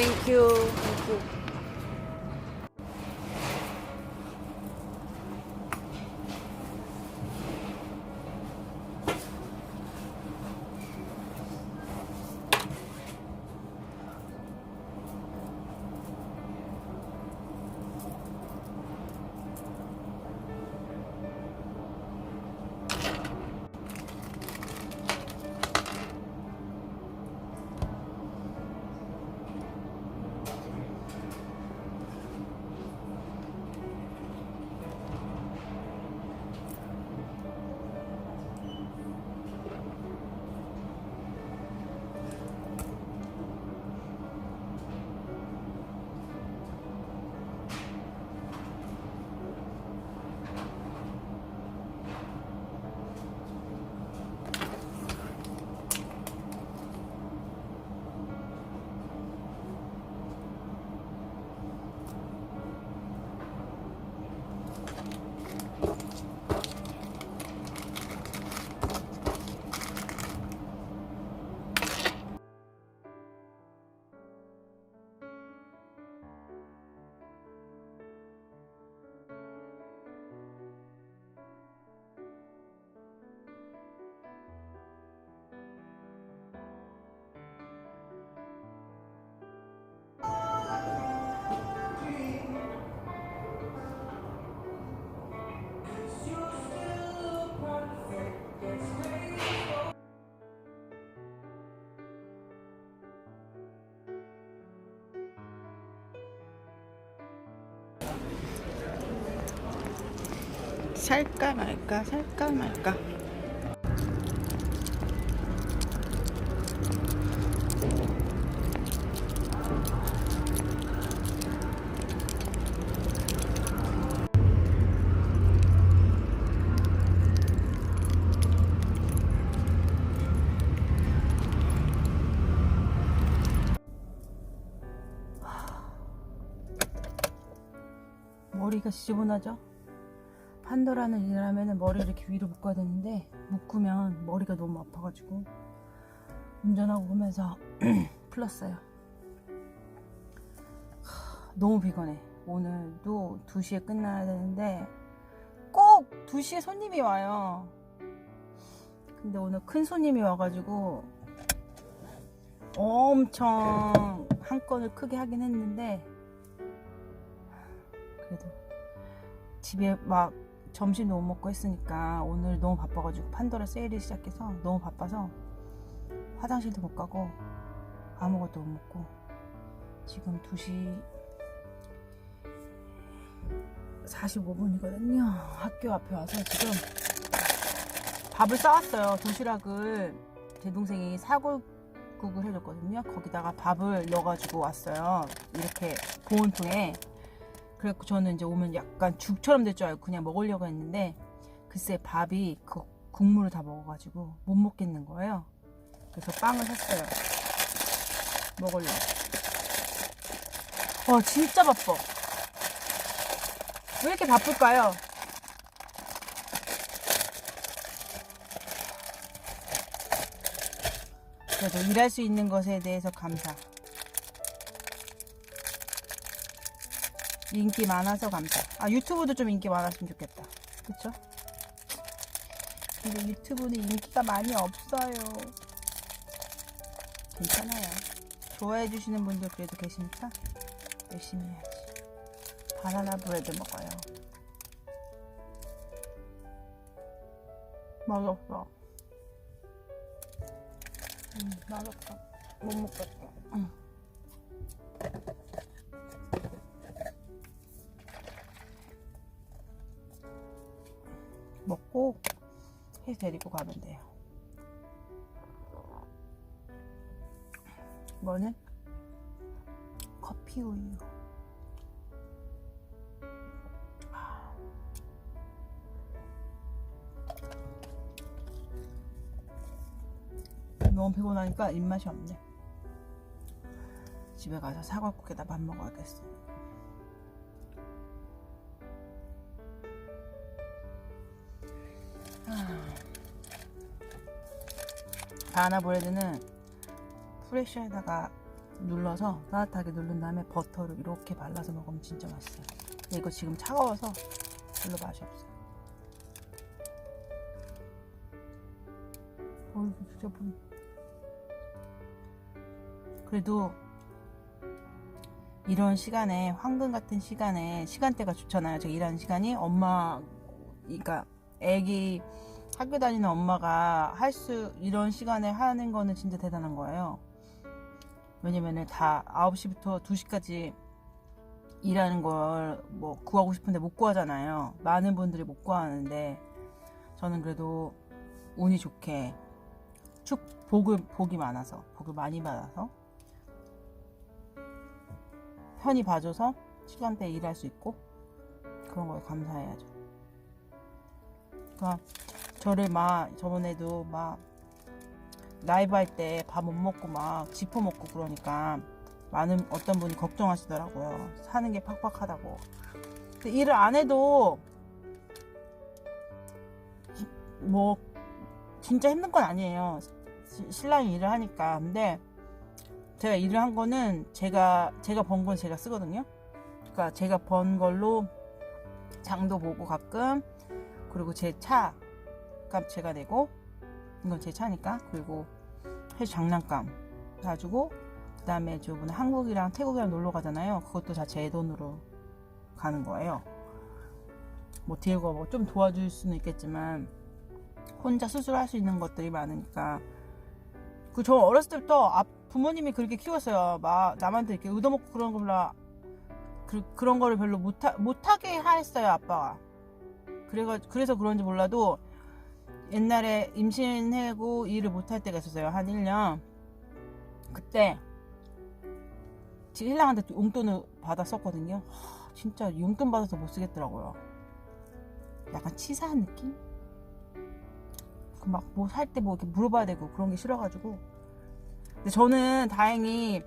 Thank you. 살까 말까 살까 말까 머리가 지저분하죠? 판도라는 일을 하면 머리를 이렇게 위로 묶어야 되는데 묶으면 머리가 너무 아파가지고 운전하고 오면서 풀렀어요. 하, 너무 피곤해. 오늘도 2시에 끝나야 되는데 꼭 2시에 손님이 와요. 근데 오늘 큰 손님이 와가지고 엄청 한 건을 크게 하긴 했는데 그래도 집에 막 점심도 못 먹고 했으니까 오늘 너무 바빠가지고 판도라 세일을 시작해서 너무 바빠서 화장실도 못 가고 아무것도 못 먹고 지금 2시 45분이거든요. 학교 앞에 와서 지금 밥을 싸왔어요. 도시락을 제 동생이 사골국을 해줬거든요. 거기다가 밥을 넣어가지고 왔어요. 이렇게 보온통에. 그래갖고 저는 이제 오면 약간 죽처럼 될 줄 알고 그냥 먹으려고 했는데 글쎄 밥이 그 국물을 다 먹어가지고 못 먹겠는 거예요. 그래서 빵을 샀어요. 먹으려고. 와 진짜 바빠. 왜 이렇게 바쁠까요? 그래도 일할 수 있는 것에 대해서 감사. 인기 많아서 감사. 아 유튜브도 좀 인기 많았으면 좋겠다. 그쵸? 근데 유튜브는 인기가 많이 없어요. 괜찮아요. 좋아해 주시는 분들 그래도 계시니까 열심히 해야지. 바나나 브레드 먹어요. 맛없어. 음, 맛없어. 못 먹겠어. 음. 먹고 해 데리고 가면 돼요. 이거는 커피 우유. 너무 피곤하니까 입맛이 없네. 집에 가서 사과국에다 밥 먹어야겠어. 바나나 브레드는 프레셔에다가 눌러서 따뜻하게 누른 다음에 버터를 이렇게 발라서 먹으면 진짜 맛있어요. 근데 이거 지금 차가워서 별로 맛이 없어요. 어이구 진짜 분. 그래도 이런 시간에 황금 같은 시간에 시간대가 좋잖아요. 제가 일하는 시간이 엄마 그러니까 애기 학교 다니는 엄마가 할 수 이런 시간에 하는 거는 진짜 대단한 거예요. 왜냐면은 다 9시부터 2시까지 일하는 걸 뭐 구하고 싶은데 못 구하잖아요. 많은 분들이 못 구하는데 저는 그래도 운이 좋게 축 복을 복이 많아서 복을 많이 받아서 편히 봐줘서 시간대에 일할 수 있고 그런 거에 감사해야죠. 그러니까 저를 막 저번에도 막 라이브 할 때 밥 못 먹고 막 지퍼 먹고 그러니까 많은 어떤 분이 걱정하시더라고요. 사는 게 팍팍하다고. 근데 일을 안 해도 뭐 진짜 힘든 건 아니에요. 시- 신랑이 일을 하니까. 근데 제가 일을 한 거는 제가 제가 번 건 제가 쓰거든요. 그러니까 제가 번 걸로 장도 보고 가끔 그리고 제 차값 제가 내고 이건 제 차니까 그리고 해서 장난감 사주고 그 다음에 저번에 한국이랑 태국이랑 놀러 가잖아요. 그것도 다 제 돈으로 가는 거예요. 뭐 디에고 뭐 좀 도와줄 수는 있겠지만 혼자 스스로 할수 있는 것들이 많으니까 그 저 어렸을 때부터 앞 부모님이 그렇게 키웠어요. 막 남한테 이렇게 얻어먹고 그런 거 별로 그, 그런 거를 별로 못하, 못하게 했어요 아빠가. 그래가 그래서 그런지 몰라도 옛날에 임신하고 일을 못할 때가 있었어요. 한 1년. 그때 지금 신랑한테 용돈을 받았었거든요. 하, 진짜 용돈 받아서 못 쓰겠더라고요. 약간 치사한 느낌? 그막뭐 살 때 뭐 이렇게 물어봐야 되고 그런 게 싫어가지고. 근데 저는 다행히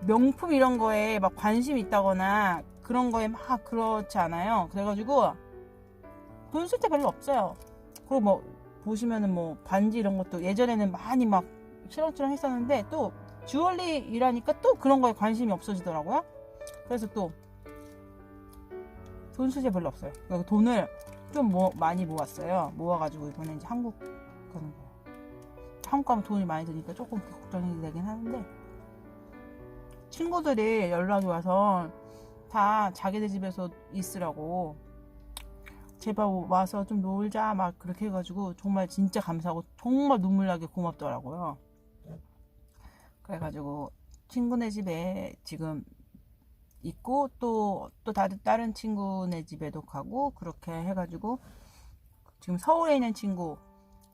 명품 이런 거에 막 관심이 있다거나 그런 거에 막 그렇지 않아요. 그래가지고 돈 쓸 때 별로 없어요. 그리고 뭐 보시면은 뭐 반지 이런 것도 예전에는 많이 막 치렁치렁 했었는데 또 주얼리 일하니까 또 그런 거에 관심이 없어지더라고요. 그래서 또 돈 쓸 때 별로 없어요. 그러니까 돈을 좀 모, 많이 모았어요. 모아가지고 이번에 이제 한국 가는 거예요. 한국 가면 돈이 많이 드니까 조금 걱정이 되긴 하는데 친구들이 연락이 와서 다 자기네 집에서 있으라고 제발 와서 좀 놀자 막 그렇게 해가지고 정말 진짜 감사하고 정말 눈물 나게 고맙더라고요. 그래가지고 친구네 집에 지금 있고 또 또 다른 다른 친구네 집에도 가고 그렇게 해가지고 지금 서울에 있는 친구,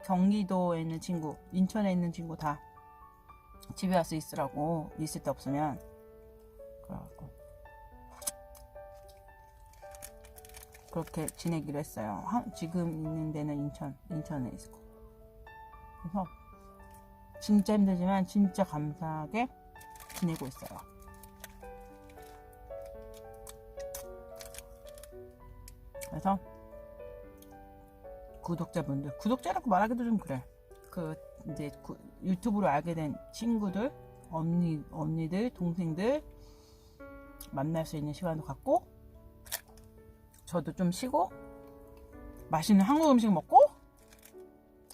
경기도에 있는 친구, 인천에 있는 친구 다 집에 와서 있으라고 있을 때 없으면 그래갖고 그렇게 지내기로 했어요. 하- 지금 있는 데는 인천, 인천에 있고. 그래서 진짜 힘들지만 진짜 감사하게 지내고 있어요. 그래서 구독자분들, 구독자라고 말하기도 좀 그래. 그 이제 구- 유튜브로 알게 된 친구들, 언니, 언니들, 동생들 만날 수 있는 시간도 갖고 저도 좀 쉬고 맛있는 한국 음식 먹고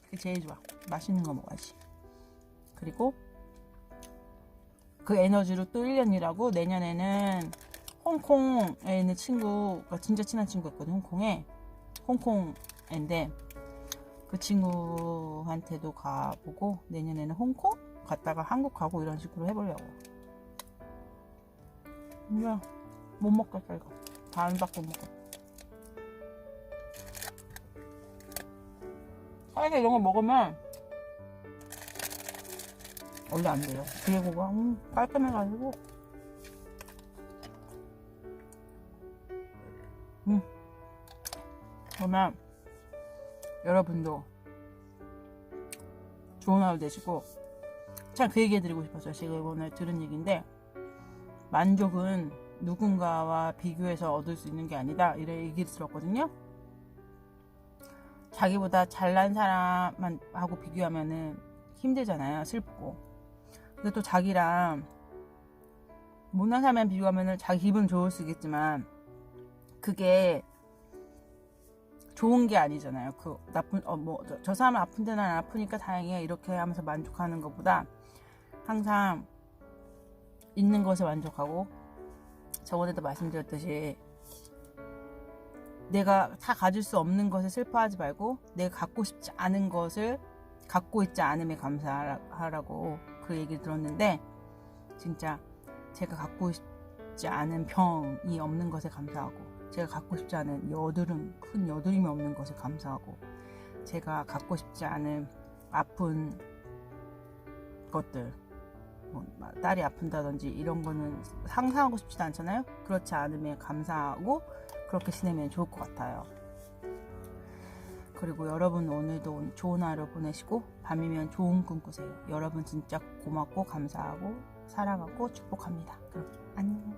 그게 제일 좋아. 맛있는 거 먹어야지. 그리고 그 에너지로 또 1년 일하고 내년에는 홍콩에 있는 친구가 진짜 친한 친구가 있거든 홍콩에. 홍콩인데 그 친구한테도 가보고 내년에는 홍콩 갔다가 한국 가고 이런 식으로 해보려고. 이거 못 먹겠어 이거. 반밖에 못 먹어 사이다 이런 거 먹으면 원래 안 돼요. 비에고가 음, 깔끔해가지고 음 그러면 여러분도 좋은 하루 되시고 참 그 얘기 해 드리고 싶었어요. 제가 오늘 들은 얘기인데 만족은 누군가와 비교해서 얻을 수 있는 게 아니다 이런 얘기를 들었거든요. 자기보다 잘난 사람하고 비교하면은 힘들잖아요. 슬프고. 근데 또 자기랑 못난 사람이랑 비교하면 자기 기분 좋을 수 있겠지만 그게 좋은 게 아니잖아요. 그 나쁜 어 뭐저 저 사람은 아픈데 난 아프니까 다행이야 이렇게 하면서 만족하는 것보다 항상 있는 것에 만족하고 저번에도 말씀드렸듯이 내가 다 가질 수 없는 것에 슬퍼하지 말고 내가 갖고 싶지 않은 것을 갖고 있지 않음에 감사하라고 그 얘기를 들었는데 진짜 제가 갖고 싶지 않은 병이 없는 것에 감사하고 제가 갖고 싶지 않은 여드름 큰 여드름이 없는 것에 감사하고 제가 갖고 싶지 않은 아픈 것들 뭐 딸이 아픈다든지 이런 거는 상상하고 싶지도 않잖아요. 그렇지 않음에 감사하고 그렇게 지내면 좋을 것 같아요. 그리고 여러분 오늘도 좋은 하루 보내시고 밤이면 좋은 꿈 꾸세요. 여러분 진짜 고맙고 감사하고 사랑하고 축복합니다. 그럼 안녕